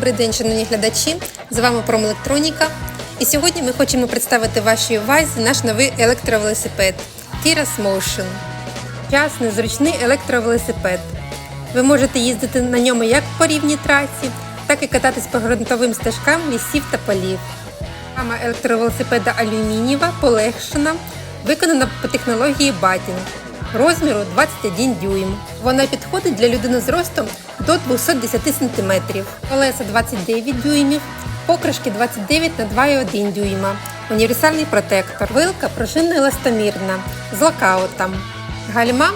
Добрий день, шановні глядачі! З вами Промелектроніка. І сьогодні ми хочемо представити вашій увазі наш новий електровелосипед Tiras Motion. Часний, зручний електровелосипед. Ви можете їздити на ньому як по рівній трасі, так і кататись по ґрунтовим стежкам лісів та полів. Рама електровелосипеда алюмінієва, полегшена, виконана по технології батінг розміру 21 дюйм. Вона підходить для людини з ростом до 210 см. Колеса 29 дюймів, покришки 29 на 2,1 дюйма. Універсальний протектор. Вилка пружинно еластомірна з локаутом. Гальма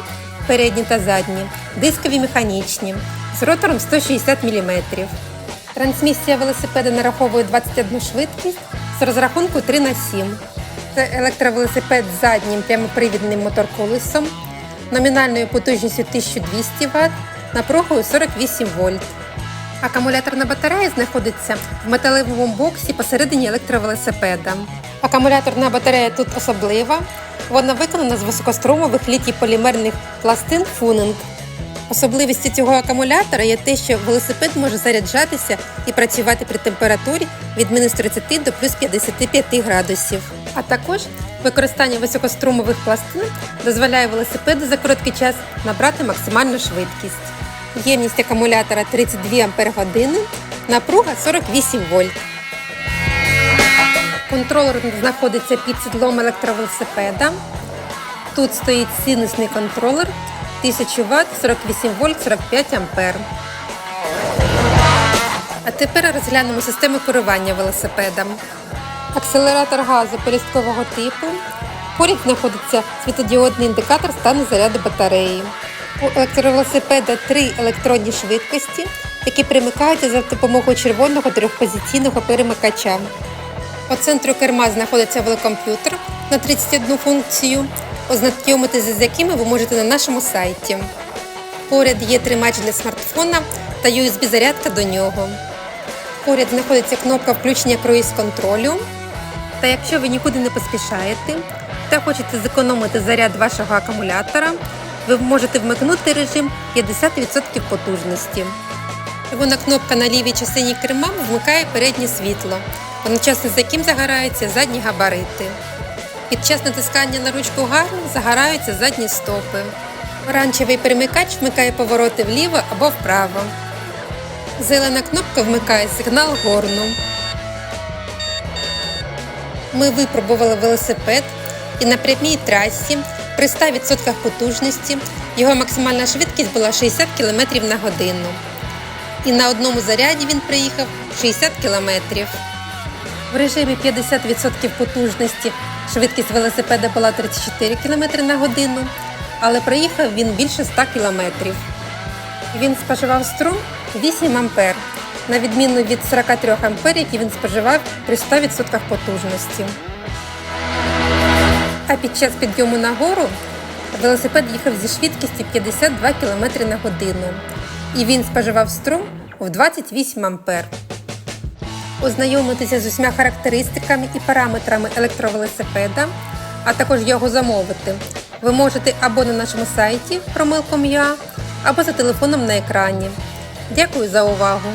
передні та задні, дискові механічні з ротором 160 мм. Трансмісія велосипеда нараховує 21 швидкість з розрахунку 3 на 7. Це електровелосипед з заднім прямопривідним моторколесом, номінальною потужністю 1200 Вт, напругою 48 вольт. Акумуляторна батарея знаходиться в металевому боксі посередині електровелосипеда. Акумуляторна батарея тут особлива. Вона виконана з високострумових літій-полімерних пластин Фунинг. Особливістю цього акумулятора є те, що велосипед може заряджатися і працювати при температурі від мінус 30 до плюс 55 градусів. А також використання високострумових пластин дозволяє велосипеду за короткий час набрати максимальну швидкість. Ємність акумулятора 32 Ах, напруга 48 вольт. Контролер знаходиться під сідлом електровелосипеда. Тут стоїть синусний контролер 1000 Вт, 48 вольт, 45 ампер. А тепер розглянемо систему керування велосипедом. Акселератор газу полісткового типу. Поряд знаходиться світодіодний індикатор стану заряду батареї. У електровелосипеда три електронні швидкості, які примикаються за допомогою червоного трьохпозиційного перемикача. По центру керма знаходиться велокомп'ютер на 31 функцію, ознайомитися з якими ви можете на нашому сайті. Поряд є тримач для смартфона та USB-зарядка до нього. Поряд знаходиться кнопка включення круїз-контролю. Та якщо ви нікуди не поспішаєте та хочете зекономити заряд вашого акумулятора, ви можете вмикнути режим 50% потужності. Червона кнопка на лівій частині керма вмикає переднє світло, одночасно з яким загораються задні габарити. Під час натискання на ручку гарну загораються задні стопи. Оранжевий перемикач вмикає повороти вліво або вправо. Зелена кнопка вмикає сигнал горну. Ми випробували велосипед і на прямій трасі при 100% потужності його максимальна швидкість була 60 км на годину. І на одному заряді він приїхав 60 км. В режимі 50% потужності швидкість велосипеда була 34 км на годину, але проїхав він більше 100 км. Він споживав струм 8 А, на відміну від 43 А, які він споживав при 100% потужності. А під час підйому на гору велосипед їхав зі швидкістю 52 км на годину. І він споживав струм в 28 А. Ознайомитися з усіма характеристиками і параметрами електровелосипеда, а також його замовити, ви можете або на нашому сайті Promil.com.ua, або за телефоном на екрані. Дякую за увагу!